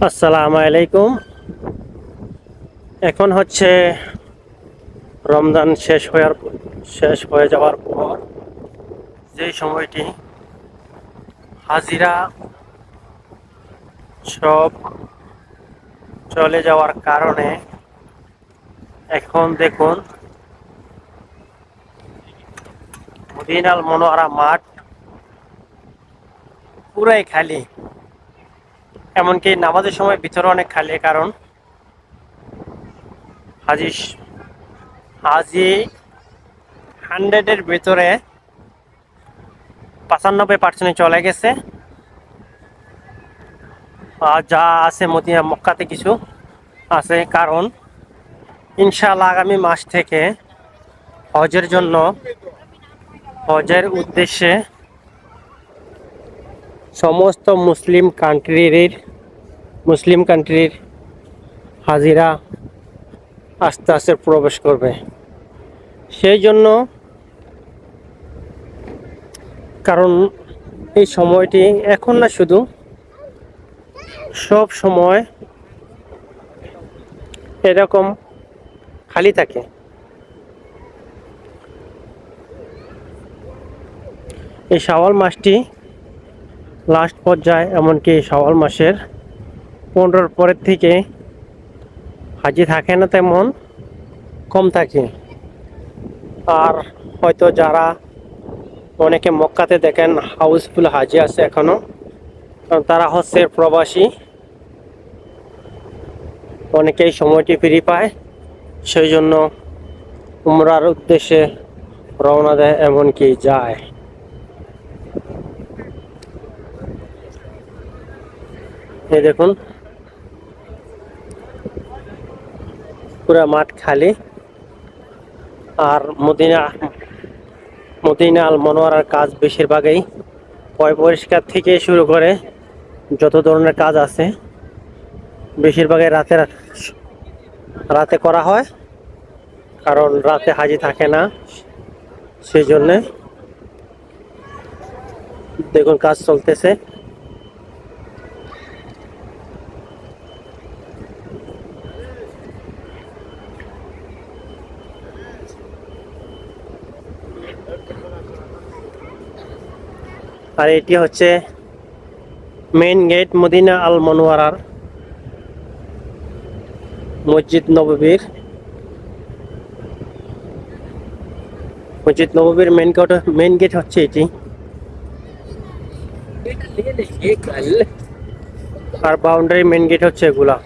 আসসালামু আলাইকুম। এখন হচ্ছে রমজান শেষ হওয়ার শেষ হয়ে যাওয়ার পর যে সময়টি হাজিরা সব চলে যাওয়ার কারণে এখন দেখুন মদিনাল মনোয়ারা মাঠ পুরাই খালি। এমনকি নামাজের সময় ভিতরে অনেক খালি, কারণ হাজি হাজি হান্ড্রেডের ভিতরে পঁচানব্বই পার্সেন্ট চলে গেছে। আর যা আছে মদিনা, মক্কাতে কিছু আছে, কারণ ইনশাআল্লাহ আগামী মাস থেকে হজের জন্য হজের উদ্দেশ্যে সমস্ত মুসলিম কান্ট্রির মুসলিম কান্ট্রির হাজিরা আস্তে আস্তে প্রবেশ করবে। সেই জন্য কারণ এই সময়টি এখন না শুধু, সব সময় এরকম খালি থাকে। এই শাওয়াল মাসটি লাস্ট পর্যায়ে, এমনকি শাওয়াল মাসের পনেরোর পরের থেকে হাজি থাকে না তেমন, কম থাকে। আর হয়তো যারা অনেকে মক্কাতে দেখেন, হাউসফুল হাজি আছে এখনও কারণ তারা হচ্ছে প্রবাসী। অনেকেই সময়টি ফিরে পায়, সেই জন্য উমরার উদ্দেশ্যে রওনা দেয়, এমনকি যায়। দেখুন। পুরা মাঠ খালি। আর মদিনা মদিনা আল মনোয়ারার কাজ বেশিরভাগই পয় পরিষ্কার থেকে শুরু করে যত ধরনের কাজ আছে, বেশিরভাগই রাতে রাতে করা হয়। কারণ রাতে হাজি থাকে না, সেই জন্যে দেখুন কাজ চলতেছে। আর এটি হচ্ছে মেইন গেট মদিনা আল মনোয়ারার মসজিদ নববীর। মসজিদ নববীর মেইন গেট মেইন গেট হচ্ছে এটি। আর বাউন্ডারি মেইন গেট হচ্ছে এগুলা।